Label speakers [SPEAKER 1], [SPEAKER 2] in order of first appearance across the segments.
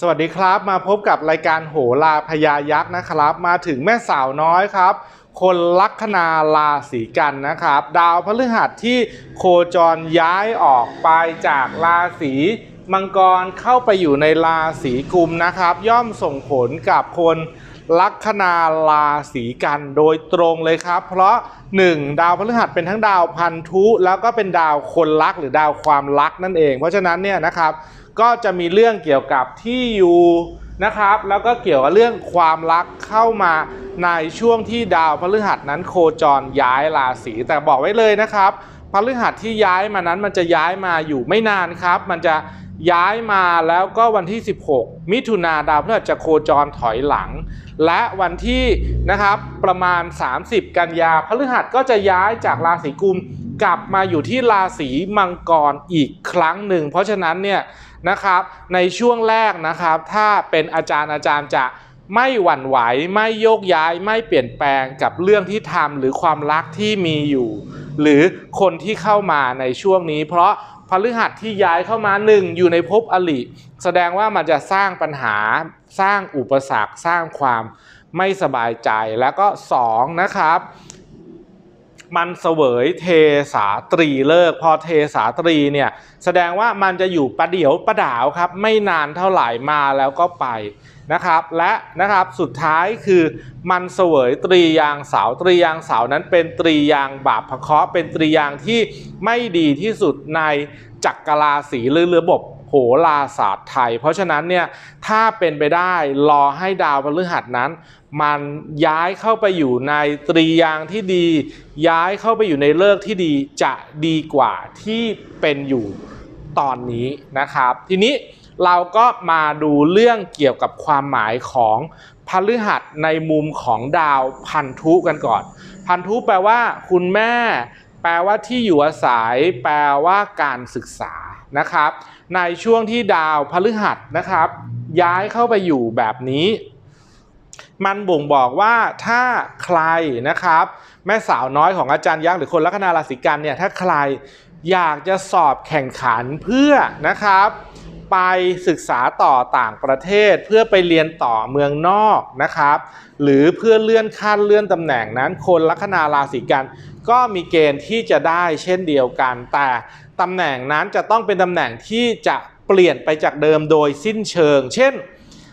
[SPEAKER 1] สวัสดีครับมาพบกับรายการโหราพญายักษ์นะครับ มาถึงแม่สาวน้อยครับ คนลัคนาราศีกันนะครับ ดาวพฤหัสที่โคจรย้ายออกไปจากราศีมังกรเข้าไปอยู่ในราศีกุมนะครับ ย่อมส่งผลกับคนลัคนาราศีกันโดยตรงเลยครับ เพราะ 1. ดาวพฤหัสเป็นทั้งดาวพันธุ แล้วก็เป็นดาวคนรักหรือดาวความรักนั่นเอง เพราะฉะนั้นเนี่ยนะครับ ก็จะมีเรื่องเกี่ยวกับที่อยู่นะครับ แล้วก็เกี่ยวกับเรื่องความรักเข้ามาในช่วงที่ดาวพฤหัสนั้นโคจรย้ายราศีแต่บอกไว้เลยนะครับพฤหัสที่ย้ายมานั้นมันจะย้ายมาอยู่ไม่นานครับ มันจะย้ายมาแล้วก็วันที่ 16 มิถุนาดาวพฤหัสจะโคจรถอยหลัง และวันที่นะครับประมาณ 30 กันยาพฤหัสก็จะย้ายจากราศีกุมกลับมาอยู่ที่ราศีมังกรอีกครั้งหนึ่ง เพราะฉะนั้นเนี่ย นะครับ ในช่วงแรกนะครับ ถ้าเป็นอาจารย์อาจารย์จะไม่หวั่นไหว ไม่โยกย้ายไม่เปลี่ยนแปลงกับเรื่องที่ทำหรือความรักที่มีอยู่ หรือคนที่เข้ามาในช่วงนี้ เพราะพฤหัสที่ย้ายเข้ามาหนึ่งอยู่ในภพอลิแสดงว่ามันจะสร้างปัญหาสร้างอุปสรรคสร้างความไม่สบายใจแล้วก็สองนะครับ มันเสวยเทสาตรีเลิก พอเทสาตรีเนี่ยแสดงว่ามันจะอยู่ประเดี๋ยวประดาวครับ ไม่นานเท่าไหร่มาแล้วก็ไปนะครับและนะครับสุดท้ายคือมันเสวยตรียางเสาตรียางเสานั้นเป็นตรียางบาปพระเคราะห์เป็นตรียางที่ไม่ดีที่สุดในจักรราศีหรือระบบ โหราศาสตร์ไทย เพราะฉะนั้นเนี่ยถ้าเป็นไปได้รอให้ดาวพฤหัสนั้น มันย้ายเข้าไปอยู่ในตรียางที่ดี ย้ายเข้าไปอยู่ในเลิกที่ดีจะดีกว่าที่เป็นอยู่ตอนนี้นะครับ ทีนี้เราก็มาดูเรื่องเกี่ยวกับความหมายของพฤหัสในมุมของดาวพันธุกันก่อน พันธุแปลว่าคุณแม่ แปลว่าที่อยู่อาศัย แปลว่าการศึกษา นะครับ ในช่วงที่ดาวพฤหัสนะครับ ย้ายเข้าไปอยู่แบบนี้ มันบ่งบอกว่าถ้าใครนะครับ แม่สาวน้อยของอาจารย์ยักษ์หรือคนลัคนาราศีกันเนี่ยถ้าใครอยากจะสอบแข่งขันเพื่อนะครับ ไปศึกษาต่อต่างประเทศเพื่อไปเรียนต่อเมืองนอกนะครับ หรือเพื่อเลื่อนขั้นเลื่อนตำแหน่งนั้น คนลัคนาราศีกันก็มีเกณฑ์ที่จะได้เช่นเดียวกัน แต่ ตำแหน่งนั้นจะต้องเป็นตำแหน่งที่จะเปลี่ยนไปจากเดิมโดยสิ้นเชิง เช่น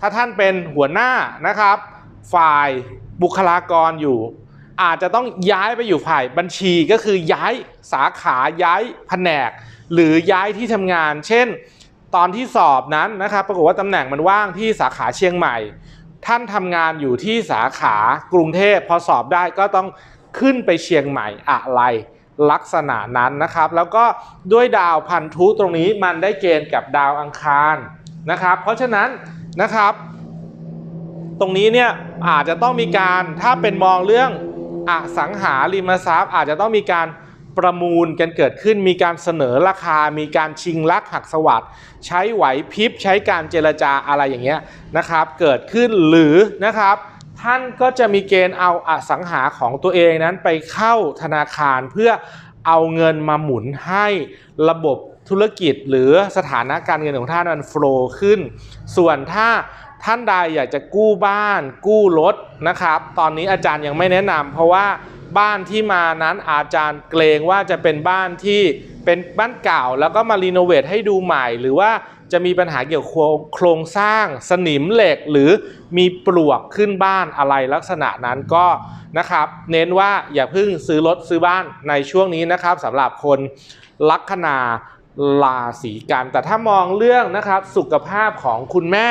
[SPEAKER 1] ถ้าท่านเป็นหัวหน้านะครับ ฝ่ายบุคลากรอยู่ อาจจะต้องย้ายไปอยู่ฝ่ายบัญชีก็คือย้ายสาขาย้ายแผนก หรือย้ายที่ทำงาน เช่น ตอนที่สอบนั้นนะครับ ปรากฏว่าตำแหน่งมันว่างที่สาขาเชียงใหม่ ท่านทำงานอยู่ที่สาขากรุงเทพพอสอบได้ก็ต้องขึ้นไปเชียงใหม่อะไร ลักษณะนั้นนะครับ แล้วก็ด้วยดาวพันธุตรงนี้มันได้เกณฑ์กับดาวอังคารนะครับ เพราะฉะนั้นนะครับ ตรงนี้เนี่ยอาจจะต้องมีการถ้าเป็นมองเรื่องอสังหาริมทรัพย์ อาจจะต้องมีการประมูลกันเกิดขึ้นมีการเสนอราคา มีการชิงลักหักสวัสด์ใช้ไหวพริบใช้การเจรจาอะไรอย่างเงี้ยนะครับ เกิดขึ้นหรือนะครับ ท่านก็จะมีเกณฑ์เอาอสังหาของตัวเองนั้นไปเข้าธนาคารเพื่อเอาเงินมาหมุนให้ระบบธุรกิจหรือสถานะการเงินของท่านมันโฟล์ขึ้น ส่วนถ้าท่านใดอยากจะกู้บ้าน กู้รถนะครับ ตอนนี้อาจารย์ยังไม่แนะนำเพราะว่าบ้านที่มานั้นอาจารย์เกรงว่าจะเป็นบ้านที่เป็นบ้านเก่า แล้วก็มารีโนเวทให้ดูใหม่ หรือว่า จะมีปัญหาเกี่ยวกับโครงสร้างสนิมเหล็กหรือมีปลวกขึ้นบ้านอะไรลักษณะนั้นก็นะครับ เน้นว่าอย่าเพิ่งซื้อรถซื้อบ้านในช่วงนี้นะครับสำหรับคนลัคนาราศีกัน แต่ถ้ามองเรื่องนะครับสุขภาพของคุณแม่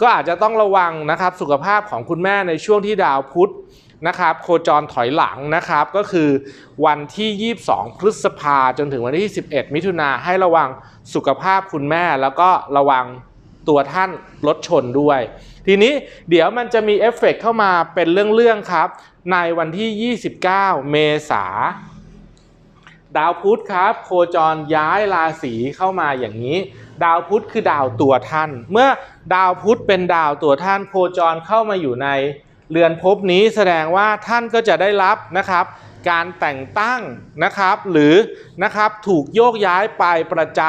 [SPEAKER 1] ก็อาจจะต้องระวังนะครับสุขภาพของคุณแม่ในช่วงที่ดาวพุธ นะครับโคจรถอยหลังนะครับก็คือวันที่ 22 พฤษภาจนถึงวันที่ 11 มิถุนาให้ระวังสุขภาพคุณแม่ แล้วก็ระวังตัวท่านรถชนด้วย ทีนี้เดี๋ยวมันจะมีเอฟเฟกเข้ามาเป็นเรื่องๆครับ ในวันที่ 29 เมษาดาวพุธครับ โคจรย้ายราศีเข้ามาอย่างนี้ ดาวพุธคือดาวตัวท่าน เมื่อดาวพุธเป็นดาวตัวท่าน โคจรเข้ามาอยู่ใน เรือนภพนี้แสดงว่าท่านก็จะได้รับนะครับ การแต่งตั้งนะครับ หรือนะครับถูกโยกย้ายไปประจ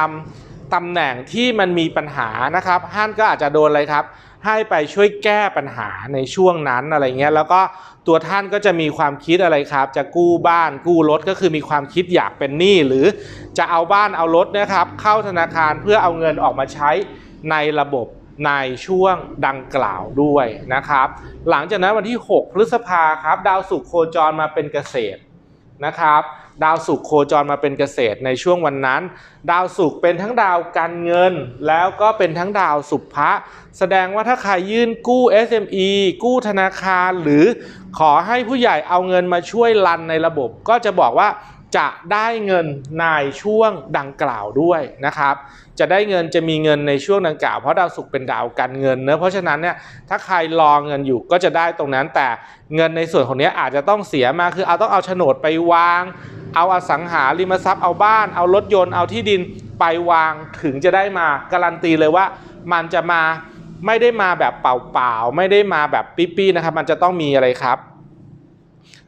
[SPEAKER 1] ตำแหน่งที่มันมีปัญหานะครับ ท่านก็อาจจะโดนอะไรครับ ให้ไปช่วยแก้ปัญหาในช่วงนั้นอะไรเงี้ยแล้วก็ตัวท่านก็จะมีความคิดอะไรครับ จะกู้บ้านกู้รถก็คือมีความคิดอยากเป็นหนี้หรือจะเอาบ้านเอารถนะครับ เข้าธนาคารเพื่อเอาเงินออกมาใช้ในระบบ ในช่วงดังกล่าวด้วยนะครับ หลังจากนั้นวันที่ 6 พฤษภาครับ ดาวศุกร์โคจรมาเป็นเกษตรนะครับ ดาวศุกร์โคจรมาเป็นเกษตรในช่วงวันนั้น ดาวศุกร์เป็นทั้งดาวการเงิน แล้วก็เป็นทั้งดาวสุภะแสดงว่าถ้าใครยื่นกู้ SME กู้ธนาคาร หรือขอให้ผู้ใหญ่เอาเงินมาช่วยรันในระบบ ก็จะบอกว่า จะได้เงินในช่วงดังกล่าวด้วยนะครับ จะได้เงินจะมีเงินในช่วงดังกล่าวเพราะดาวศุกร์เป็นดาวการเงินเนอะเพราะฉะนั้นเนี่ยถ้าใครรอเงินอยู่ก็จะได้ตรงนั้น แต่เงินในส่วนของนี้อาจจะต้องเสียมาคือเอาต้องเอาโฉนดไปวาง เอาอสังหาริมทรัพย์เอาบ้าน เอารถยนต์เอาที่ดินไปวางถึงจะได้มาการันตีเลยว่ามันจะมาไม่ได้มาแบบเปล่าๆไม่ได้มาแบบปี้ๆนะครับ มันจะต้องมีอะไรครับ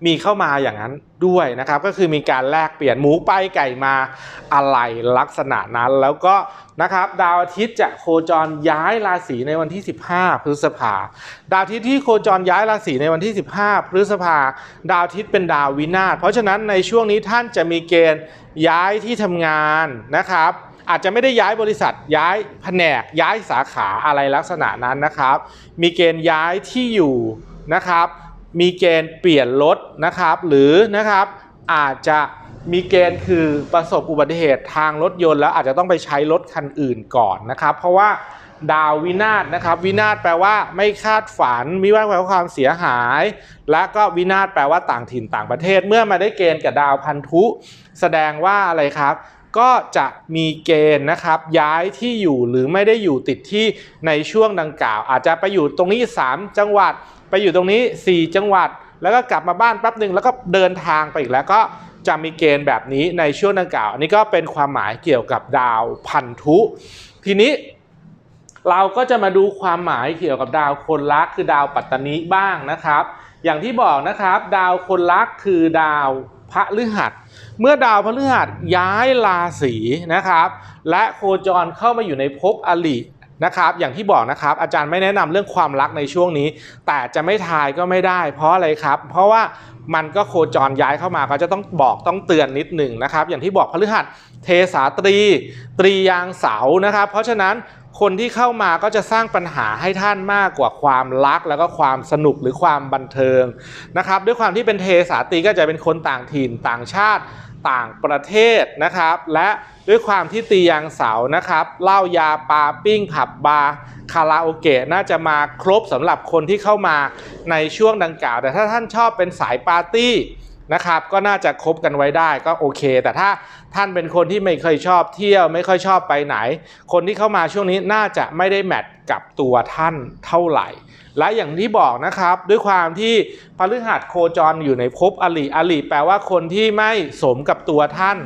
[SPEAKER 1] มีเข้ามาอย่างนั้นด้วยนะครับ ก็คือมีการแลกเปลี่ยนหมูไปไก่มาอะไรลักษณะนั้น แล้วก็นะครับดาวอาทิตย์จะโคจรย้ายราศีในวันที่ 15 พฤษภา ดาวอาทิตย์ที่โคจรย้ายราศีในวันที่ 15 พฤษภา ดาวอาทิตย์เป็นดาววินาศเพราะฉะนั้นในช่วงนี้ท่านจะมีเกณฑ์ย้ายที่ทำงานนะครับอาจจะไม่ได้ย้ายบริษัทย้ายแผนกย้ายสาขาอะไรลักษณะนั้นนะครับ มีเกณฑ์ย้ายที่อยู่นะครับ มีเกณฑ์เปลี่ยนรถนะครับ หรือนะครับอาจจะมีเกณฑ์คือประสบอุบัติเหตุทางรถยนต์ แล้วอาจจะต้องไปใช้รถคันอื่นก่อนนะครับ เพราะว่าดาววินาศนะครับ วินาศแปลว่าไม่คาดฝันวินาแปลว่าความเสียหาย และก็วินาศแปลว่าต่างถิ่นต่างประเทศ เมื่อมาได้เกณฑ์กับดาวพันธุ แสดงว่าอะไรครับ ก็จะมีเกณฑ์นะครับ ย้ายที่อยู่หรือไม่ได้อยู่ติดที่ในช่วงดังกล่าว อาจจะไปอยู่ตรงนี้ 3 จังหวัด ไปอยู่ตรงนี้ 4 จังหวัด แล้วก็กลับมาบ้านแป๊บหนึ่งแล้วก็เดินทางไปอีกแล้วก็จะมีเกณฑ์แบบนี้ในช่วงดังกล่าว อันนี้ก็เป็นความหมายเกี่ยวกับดาวพันธุ ทีนี้เราก็จะมาดูความหมายเกี่ยวกับดาวคนรักคือดาวปัตตานีบ้างนะครับ อย่างที่บอกนะครับ ดาวคนรักคือดาวพระฤหัส เมื่อดาวพฤหัสย้ายราศีนะครับ และโคจรเข้ามาอยู่ในภพอลิ นะครับอย่างที่บอกนะครับอาจารย์ไม่แนะนำเรื่องความรักในช่วงนี้ แต่จะไม่ทายก็ไม่ได้ เพราะอะไรครับ เพราะว่ามันก็โคจรย้ายเข้ามาก็จะต้องบอกต้องเตือนนิดหนึ่งนะครับ อย่างที่บอกพฤหัสเทสาตรี ตรียางเสานะครับ เพราะฉะนั้นคนที่เข้ามาก็จะสร้างปัญหาให้ท่านมากกว่าความรักแล้วก็ความสนุกหรือความบันเทิงนะครับ ด้วยความที่เป็นเทสาตรีก็จะเป็นคนต่างถิ่นต่างชาติ ต่างประเทศนะครับ และด้วยความที่ตียางเสานะครับเหล้ายาปาปิ้งผับบาร์คาราโอเกะน่าจะมาครบสำหรับคนที่เข้ามาในช่วงดังกล่าว แต่ถ้าท่านชอบเป็นสายปาร์ตี้นะครับก็น่าจะคบกันไว้ได้ก็โอเค แต่ถ้าท่านเป็นคนที่ไม่เคยชอบเที่ยว ไม่ค่อยชอบไปไหน คนที่เข้ามาช่วงนี้น่าจะไม่ได้แมทกับตัวท่านเท่าไหร่ และอย่างที่บอกนะครับด้วยความที่พฤหัสโคจรอยู่ในภพอลิอลิแปลว่าคนที่ไม่สมกับตัวท่าน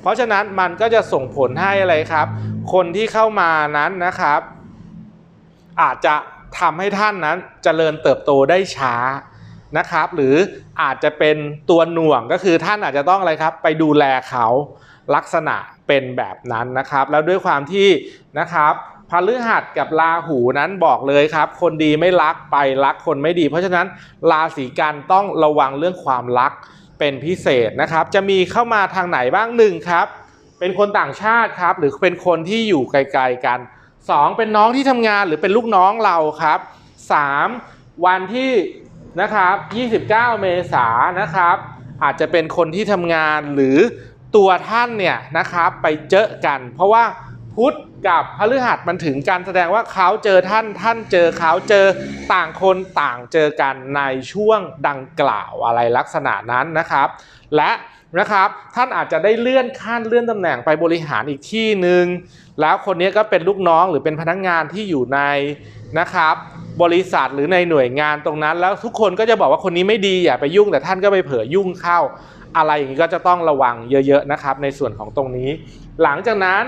[SPEAKER 1] เพราะฉะนั้นมันก็จะส่งผลให้อะไรครับ คนที่เข้ามานั้นนะครับ อาจจะทำให้ท่านนั้นเจริญเติบโตได้ช้านะครับ หรืออาจจะเป็นตัวหน่วงก็คือท่านอาจจะต้องอะไรครับ ไปดูแลเขาลักษณะเป็นแบบนั้นนะครับ แล้วด้วยความที่นะครับ พฤหัสกับราหูนั้นบอกเลยครับ คนดีไม่รักไปรักคนไม่ดี เพราะฉะนั้นราศีกันต้องระวังเรื่องความรักเป็นพิเศษนะครับ จะมีเข้ามาทางไหนบ้างหนึ่งครับ เป็นคนต่างชาติครับ หรือเป็นคนที่อยู่ไกลๆกัน 2 เป็นน้องที่ทำงานหรือเป็นลูกน้องเราครับ 3 วันที่นะครับ 29 เมษายนนะครับ อาจจะเป็นคนที่ทำงานหรือตัวท่านเนี่ยนะครับไปเจอกัน เพราะว่า พุธกับพฤหัสมันถึงกันแสดงว่าเขาเจอท่านท่านเจอเขาเจอต่างคนต่างเจอกันในช่วงดังกล่าวอะไรลักษณะนั้นนะครับ และนะครับท่านอาจจะได้เลื่อนขั้นเลื่อนตำแหน่งไปบริหารอีกที่หนึ่งแล้วคนนี้ก็เป็นลูกน้องหรือเป็นพนักงานที่อยู่ในนะครับ บริษัทหรือในหน่วยงานตรงนั้น แล้วทุกคนก็จะบอกว่าคนนี้ไม่ดีอย่าไปยุ่ง แต่ท่านก็ไปเผลอยุ่งเข้า อะไรอย่างนี้ก็จะต้องระวังเยอะ ๆนะครับ ในส่วนของตรงนี้ หลังจากนั้น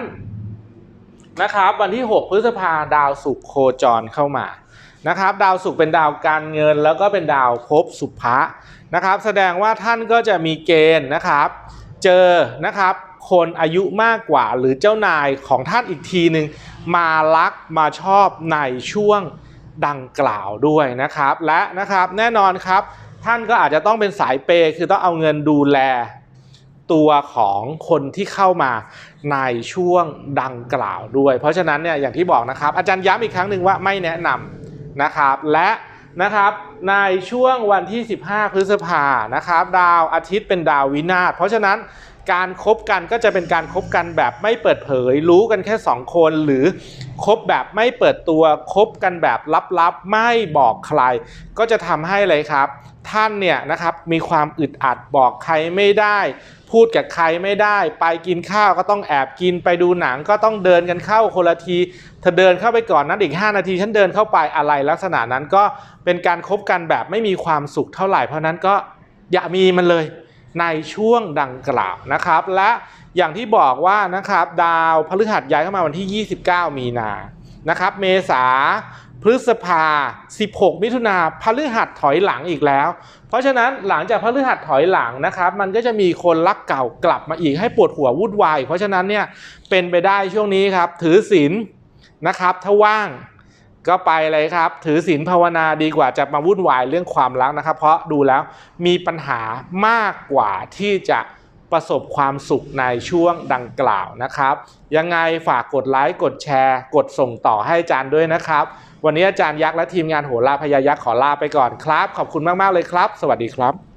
[SPEAKER 1] นะครับ วันที่ 6 พฤษภาดาวศุกร์โคจรเข้ามานะครับ ดาวศุกร์เป็นดาวการเงินแล้วก็เป็นดาวภพสุภะนะครับ แสดงว่าท่านก็จะมีเกณฑ์นะครับ เจอนะครับคนอายุมากกว่าหรือเจ้านายของท่านอีกทีหนึ่งมารักมาชอบในช่วงดังกล่าวด้วยนะครับ และนะครับแน่นอนครับ ท่านก็อาจจะต้องเป็นสายเปย์คือต้องเอาเงินดูแล ตัวของคนที่เข้ามาในช่วงดังกล่าวด้วย เพราะฉะนั้นเนี่ยอย่างที่บอกนะครับ อาจารย์ย้ำอีกครั้งหนึ่งว่าไม่แนะนำนะครับและนะครับในช่วงวันที่ 15 พฤษภานะครับ ดาวอาทิตย์เป็นดาววินาศเพราะฉะนั้นการคบกันก็จะเป็นการคบกันแบบไม่เปิดเผย รู้กันแค่ 2 คน หรือคบแบบไม่เปิดตัวคบกันแบบลับๆ ไม่บอกใคร ก็จะทำให้เลยครับ ท่านเนี่ยนะครับมีความอึดอัดบอกใครไม่ได้ พูดกับใครไม่ได้ ไปกินข้าวก็ต้องแอบกินไปดูหนังก็ต้องเดินกันเข้าคนละทีเธอเดินเข้าไปก่อนนั้นอีก 5 นาทีฉันเดินเข้าไปอะไรลักษณะนั้นก็เป็นการคบกันแบบไม่มีความสุขเท่าไหร่เพราะนั้นก็อย่ามีมันเลยในช่วงดังกล่าวนะครับ และอย่างที่บอกว่านะครับดาวพฤหัสย้ายเข้ามาวันที่ 29 มีนานะครับ เมษา พฤษภา 16 มิถุนาพฤหัสถอยหลังอีกแล้ว เพราะฉะนั้นหลังจากพฤหัสถอยหลังนะครับ มันก็จะมีคนรักเก่ากลับมาอีกให้ปวดหัววุ่นวาย เพราะฉะนั้นเนี่ยเป็นไปได้ช่วงนี้ครับ ถือศีลนะครับถ้าว่างก็ไปเลยครับ ถือศีลภาวนาดีกว่าจะมาวุ่นวายเรื่องความรักนะครับ เพราะดูแล้วมีปัญหามากกว่าที่จะประสบความสุขในช่วงดังกล่าวนะครับ ยังไงฝากกดไลค์กดแชร์ กดส่งต่อให้อาจารย์ด้วยนะครับ วันนี้อาจารย์ยักษ์และทีมงานโหราพยายักษ์ขอลาไปก่อนครับ ขอบคุณมาก ๆ เลยครับ สวัสดีครับ